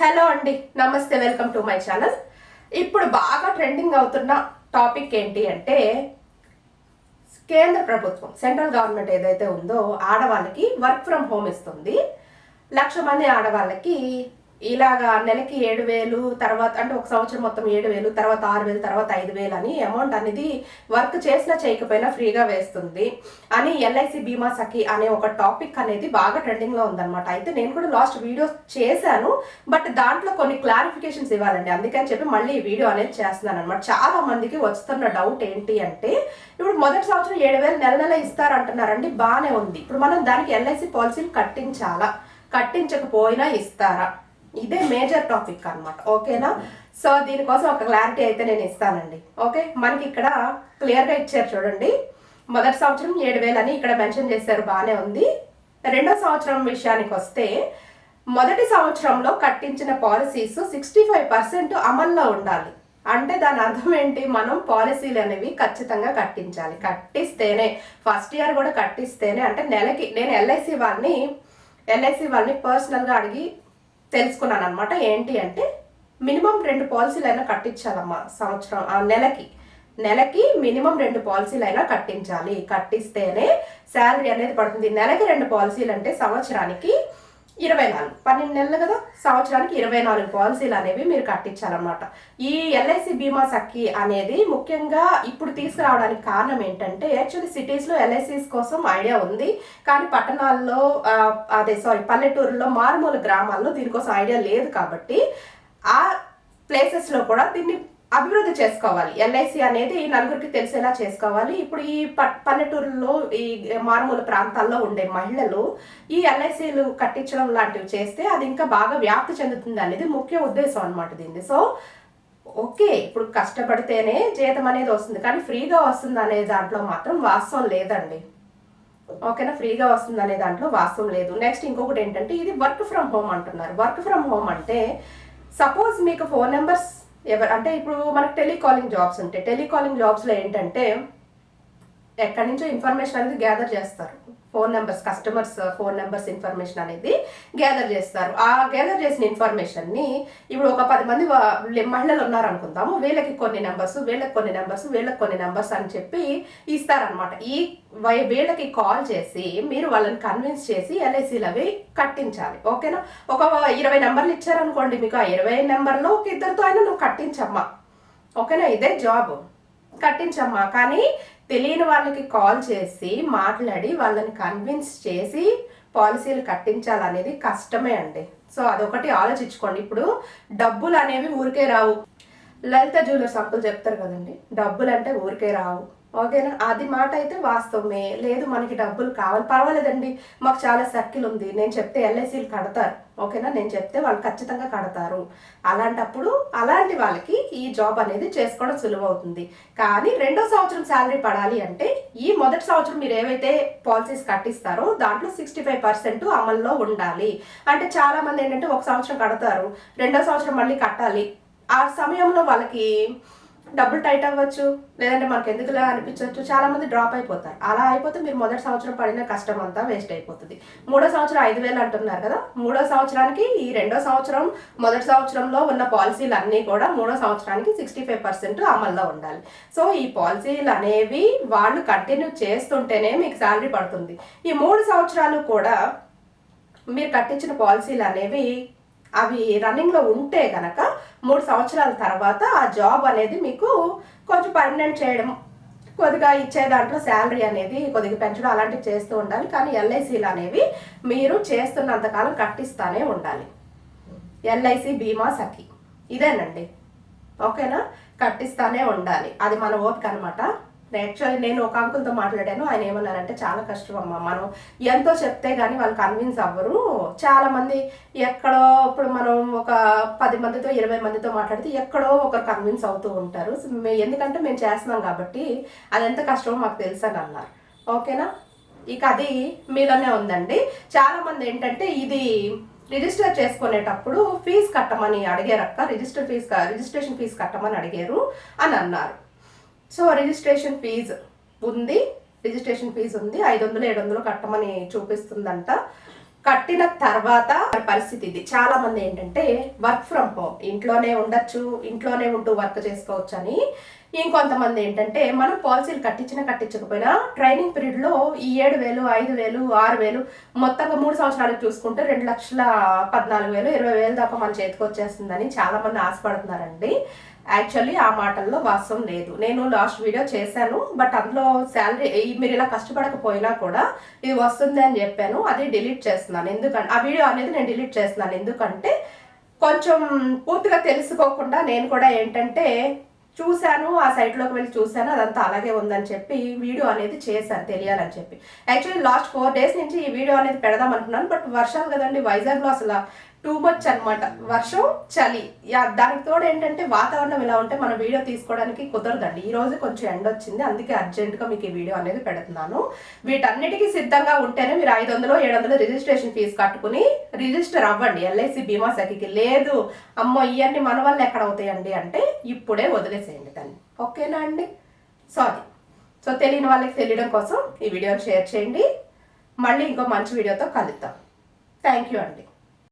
Hello అండి నమస్తే welcome to my channel. ఇప్పుడు బాగా ట్రెండింగ్ అవుతున్న టాపిక్ ఏంటి అంటే కేంద్ర ప్రభుత్వం సెంట్రల్ గవర్నమెంట్ ఏదైతే ఉందో ఆడవాళ్ళకి వర్క్ ఫ్రమ్ హోమ్ ఇస్తుంది. లక్ష మంది ఆడవాళ్ళకి ఇలాగా నెలకి ఏడు వేలు తర్వాత అంటే ఒక సంవత్సరం మొత్తం ఏడు వేలు తర్వాత ఆరు వేలు తర్వాత ఐదు వేలు అని అమౌంట్ అనేది వర్క్ చేసినా చేయకపోయినా ఫ్రీగా వేస్తుంది. అని ఎల్ఐసి బీమా సఖి అనే ఒక టాపిక్ అనేది బాగా ట్రెండింగ్లో ఉందన్నమాట. అయితే నేను కూడా లాస్ట్ వీడియో చేశాను బట్ దాంట్లో కొన్ని క్లారిఫికేషన్స్ ఇవ్వాలండి. అందుకని చెప్పి మళ్ళీ ఈ వీడియో అనేది చేస్తున్నాను అనమాట చాలా మందికి వస్తున్న డౌట్ ఏంటి అంటే ఇప్పుడు మొదటి సంవత్సరం ఏడు వేలు నెల నెల ఇస్తారంటున్నారండి బాగానే ఉంది. ఇప్పుడు మనం దానికి ఎల్ఐసి పాలసీలు కట్టించాలా? కట్టించకపోయినా ఇస్తారా? ఇదే మేజర్ టాపిక్ అనమాట ఓకేనా? సో దీనికోసం ఒక క్లారిటీ అయితే నేను ఇస్తానండి ఓకే? మనకి ఇక్కడ క్లియర్గా ఇచ్చారు చూడండి. మొదటి సంవత్సరం ఏడు వేలు అని ఇక్కడ మెన్షన్ చేశారు బాగానే ఉంది. రెండో సంవత్సరం విషయానికి వస్తే మొదటి సంవత్సరంలో కట్టించిన పాలసీస్ సిక్స్టీ ఫైవ్ పర్సెంట్ అమల్లో ఉండాలి. అంటే దాని అర్థం ఏంటి? మనం పాలసీలు అనేవి ఖచ్చితంగా కట్టించాలి. కట్టిస్తేనే ఫస్ట్ ఇయర్ కూడా కట్టిస్తేనే అంటే నెలకి నేను ఎల్ఐసి వాళ్ళని ఎల్ఐసి వాళ్ళని పర్సనల్గా అడిగి తెలుసుకున్నాను అనమాట ఏంటి అంటే మినిమం రెండు పాలసీలైనా కట్టించాలమ్మా సంవత్సరం ఆ నెలకి. నెలకి మినిమం రెండు పాలసీలైనా కట్టించాలి. కట్టిస్తేనే శాలరీ అనేది పడుతుంది. నెలకి రెండు పాలసీలు అంటే సంవత్సరానికి ఇరవై నాలుగు. పన్నెండు నెలలు కదా? సంవత్సరానికి ఇరవై నాలుగు పాలసీలు అనేవి మీరు కట్టించాలన్నమాట. ఈ ఎల్ఐసి బీమా సఖి అనేది ముఖ్యంగా ఇప్పుడు తీసుకురావడానికి కారణం ఏంటంటే యాక్చువల్లీ సిటీస్లో ఎల్ఐసీస్ కోసం ఐడియా ఉంది. కానీ పట్టణాల్లో అదే సారీ పల్లెటూరులో మారుమూల గ్రామాల్లో దీనికోసం ఐడియా లేదు కాబట్టి ఆ ప్లేసెస్లో కూడా దీన్ని అభివృద్ధి చేసుకోవాలి. ఎల్ఐసి అనేది నలుగురికి తెలిసేలా చేసుకోవాలి. ఇప్పుడు ఈ ప- పల్లెటూరులో ఈ మారుమూల ప్రాంతాల్లో ఉండే మహిళలు ఈ ఎల్ఐసీలు కట్టించడం లాంటివి చేస్తే అది ఇంకా బాగా వ్యాప్తి చెందుతుంది అనేది ముఖ్య ఉద్దేశం అనమాట దీన్ని. సో ఓకే ఇప్పుడు కష్టపడితేనే జీతం అనేది వస్తుంది. కానీ ఫ్రీగా వస్తుంది అనే దాంట్లో మాత్రం వాస్తవం లేదండి. ఓకేనా? ఫ్రీగా వస్తుంది అనే దాంట్లో వాస్తవం లేదు. నెక్స్ట్ ఇంకొకటి ఏంటంటే ఇది వర్క్ ఫ్రమ్ హోమ్ అంటున్నారు. వర్క్ ఫ్రమ్ హోమ్ అంటే సపోజ్ మీకు ఫోన్ నెంబర్స్ ఎవరు అంటే ఇప్పుడు మనకు టెలికాలింగ్ జాబ్స్ ఉంటాయి. టెలికాలింగ్ జాబ్స్లో ఏంటంటే ఎక్కడి నుంచో ఇన్ఫర్మేషన్ అనేది గ్యాదర్ చేస్తారు. Phone numbers customers phone numbers information అనేది గ్యాదర్ చేస్తారు. ఆ గ్యాదర్ చేసిన ఇన్ఫర్మేషన్ని ఇప్పుడు ఒక పది మంది మహిళలు ఉన్నారు అనుకుందాము వీళ్ళకి కొన్ని నెంబర్స్ వీళ్ళకి కొన్ని నెంబర్స్ వీళ్ళకి కొన్ని నెంబర్స్ అని చెప్పి ఇస్తారనమాట ఈ వై- వీళ్ళకి కాల్ చేసి మీరు వాళ్ళని కన్విన్స్ చేసి ఎల్ఐసీలు అవి కట్టించాలి. ఓకేనా? ఒక ఇరవై నెంబర్లు ఇచ్చారనుకోండి మీకు ఆ ఇరవై నెంబర్లో ఒక ఇద్దరితో అయినా నువ్వు కట్టించమ్మా. ఓకేనా? ఇదే జాబ్ కట్టించమ్మా. కానీ తెలియని వాళ్ళకి కాల్ చేసి మాట్లాడి వాళ్ళని కన్విన్స్ చేసి పాలసీలు కట్టించాలనేది కష్టమే అండి. సో అదొకటి ఆలోచించుకోండి. ఇప్పుడు డబ్బులు అనేవి ఊరికే రావు. లలిత జ్యువెలర్స్ అప్పులు చెప్తారు కదండి డబ్బులు అంటే ఊరికే రావు. ఓకేనా అది మాట అయితే వాస్తవమే. లేదు మనకి డబ్బులు కావాలి. పర్వాలేదండి మాకు చాలా సర్కిల్ ఉంది. నేను చెప్తే ఎల్ఐసీలు కడతారు. ఓకేనా? నేను చెప్తే వాళ్ళు ఖచ్చితంగా కడతారు. అలాంటప్పుడు అలాంటి వాళ్ళకి ఈ జాబ్ అనేది చేసుకోవడం సులువవుతుంది. కానీ రెండో సంవత్సరం శాలరీ పడాలి అంటే ఈ మొదటి సంవత్సరం మీరు ఏవైతే పాలసీస్ కట్టిస్తారో దాంట్లో సిక్స్టీ ఫైవ్ పర్సెంట్ అమల్లో ఉండాలి. అంటే చాలా మంది ఏంటంటే ఒక సంవత్సరం కడతారు రెండో సంవత్సరం మళ్ళీ కట్టాలి. ఆ సమయంలో వాళ్ళకి డబ్బులు టైట్ అవ్వచ్చు లేదంటే మనకు ఎందుకులా అనిపించవచ్చు. చాలా మంది డ్రాప్ అయిపోతారు. అలా అయిపోతే మీరు మొదటి సంవత్సరం పడిన కష్టం అంతా వేస్ట్ అయిపోతుంది. మూడో సంవత్సరం ఐదు వేలు అంటున్నారు కదా మూడో సంవత్సరానికి ఈ రెండో సంవత్సరం మొదటి సంవత్సరంలో ఉన్న పాలసీలు అన్నీ కూడా మూడో సంవత్సరానికి సిక్స్టీ ఫైవ్ పర్సెంట్ అమల్లో ఉండాలి. సో ఈ పాలసీలు అనేవి వాళ్ళు కంటిన్యూ చేస్తుంటేనే మీకు శాలరీ పడుతుంది. ఈ మూడు సంవత్సరాలు కూడా మీరు కట్టించిన పాలసీలు అనేవి అవి రన్నింగ్లో ఉంటే కనుక మూడు సంవత్సరాల తర్వాత ఆ జాబ్ అనేది మీకు కొంచెం పర్మనెంట్ చేయడం కొద్దిగా ఇచ్చే దాంట్లో శాలరీ అనేది కొద్దిగా పెంచడం అలాంటివి చేస్తూ ఉండాలి. కానీ ఎల్ఐసీలు అనేవి మీరు చేస్తున్నంతకాలం కట్టిస్తానే ఉండాలి. ఎల్ఐసి బీమా సఖి. ఇదేనండి. ఓకేనా? కట్టిస్తానే ఉండాలి. అది మన ఓపిక అనమాట యాక్చువల్లీ నేను ఒక అంకుల్తో మాట్లాడాను. ఆయన ఏమన్నారంటే చాలా కష్టం అమ్మ మనం ఎంతో చెప్తే కానీ వాళ్ళు కన్విన్స్ అవ్వరు. చాలామంది ఎక్కడో ఇప్పుడు మనం ఒక పది మందితో ఇరవై మందితో మాట్లాడితే ఎక్కడో ఒకరు కన్విన్స్ అవుతూ ఉంటారు. ఎందుకంటే మేము చేస్తున్నాం కాబట్టి అది ఎంత కష్టమో మాకు తెలుసు అని అన్నారు. ఓకేనా? ఇక అది మీలోనే ఉందండి. చాలామంది ఏంటంటే ఇది రిజిస్టర్ చేసుకునేటప్పుడు ఫీజు కట్టమని అడిగారక్క. రిజిస్టర్ ఫీజు రిజిస్ట్రేషన్ ఫీజు కట్టమని అడిగారు అని అన్నారు. సో రిజిస్ట్రేషన్ ఫీజు ఉంది. రిజిస్ట్రేషన్ ఫీజు ఉంది. ఐదు వందలు ఏడు వందలు కట్టమని చూపిస్తుందంట. కట్టిన తర్వాత పరిస్థితి ఇది. చాలా మంది ఏంటంటే వర్క్ ఫ్రమ్ హోమ్ ఇంట్లోనే ఉండొచ్చు ఇంట్లోనే ఉంటూ వర్క్ చేసుకోవచ్చు అని. ఇంకొంతమంది ఏంటంటే మనం పాలసీలు కట్టించినా కట్టించకపోయినా ట్రైనింగ్ పీరియడ్లో ఈ ఏడు వేలు ఐదు వేలు ఆరు వేలు మొత్తంగా మూడు సంవత్సరాలకు చూసుకుంటే రెండు లక్షల పద్నాలుగు వేలు ఇరవై వేలు దాకా మన చేతికి వచ్చేస్తుందని చాలామంది ఆశపడుతున్నారండి. యాక్చువల్లీ ఆ మాటల్లో వాస్తవం లేదు. నేను లాస్ట్ వీడియో చేశాను బట్ అందులో శాలరీ మీరు ఇలా కష్టపడకపోయినా కూడా ఇది వస్తుంది అని చెప్పాను అది డిలీట్ చేస్తున్నాను. ఎందుకంటే ఆ వీడియో అనేది నేను డిలీట్ చేస్తున్నాను. ఎందుకంటే కొంచెం పూర్తిగా తెలుసుకోకుండా నేను కూడా ఏంటంటే చూశాను ఆ సైట్లోకి వెళ్ళి చూశాను అదంతా అలాగే ఉందని చెప్పి వీడియో అనేది చేశాను తెలియాలని చెప్పి. యాక్చువల్లీ లాస్ట్ ఫోర్ డేస్ నుంచి ఈ వీడియో అనేది పెడదాం అనుకున్నాను బట్ వర్షాలు కదండి వైజాగ్లో అసలు టూ మచ్ అనమాట వర్షం చలి. దానికి తోడు ఏంటంటే వాతావరణం ఇలా ఉంటే మన వీడియో తీసుకోవడానికి కుదరదండి. ఈ రోజు కొంచెం ఎండ వచ్చింది అందుకే అర్జెంటుగా మీకు ఈ వీడియో అనేది పెడుతున్నాను. వీటన్నిటికీ సిద్ధంగా ఉంటేనే మీరు ఐదు వందలు ఏడు వందలు రిజిస్ట్రేషన్ ఫీజు కట్టుకుని రిజిస్టర్ అవ్వండి. ఎల్ఐసి బీమా సఖికి లేదు అమ్మో ఇవన్నీ మన వల్ల ఎక్కడ అవుతాయండి అంటే ఇప్పుడే వదిలేసేయండి దాన్ని ఓకేనా అండి? సారీ. సో తెలియని వాళ్ళకి తెలియడం కోసం ఈ వీడియోని షేర్ చేయండి. మళ్ళీ ఇంకో మంచి వీడియోతో కలుద్దాం. థ్యాంక్ యూ అండి.